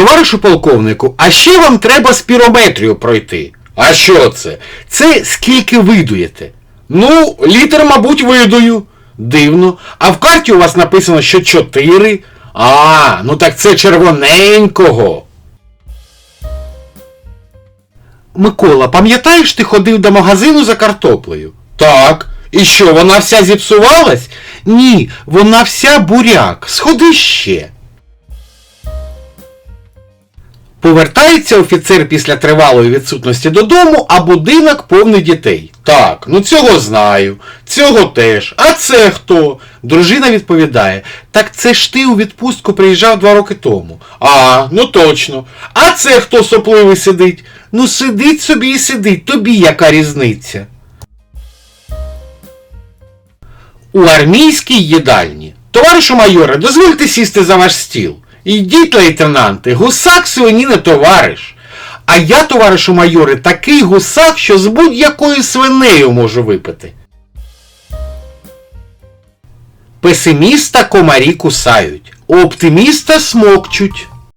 Товаришу полковнику, а ще вам треба спірометрію пройти. А що це? Це скільки видуєте? Ну, літер, мабуть, видую. Дивно. А в карті у вас написано, що 4. А, ну так це червоненького. Микола, пам'ятаєш, ти ходив до магазину за картоплею? Так. І що, вона вся зіпсувалась? Ні, вона вся буряк. Сходи ще. Повертається офіцер після тривалої відсутності додому, а будинок повний дітей. Так, ну цього знаю, цього теж. А це хто? Дружина відповідає: Так це ж ти у відпустку приїжджав два роки тому. А, ну точно. А це хто сопливий сидить? Ну сидить собі і сидить, тобі яка різниця? У армійській їдальні. Товаришу майоре, дозвольте сісти за ваш стіл. Йдіть, лейтенанти, гусак свині не товариш. А я, товаришу майоре, такий гусак, що з будь-якою свинею можу випити. Песиміста комарі кусають, оптиміста смокчуть.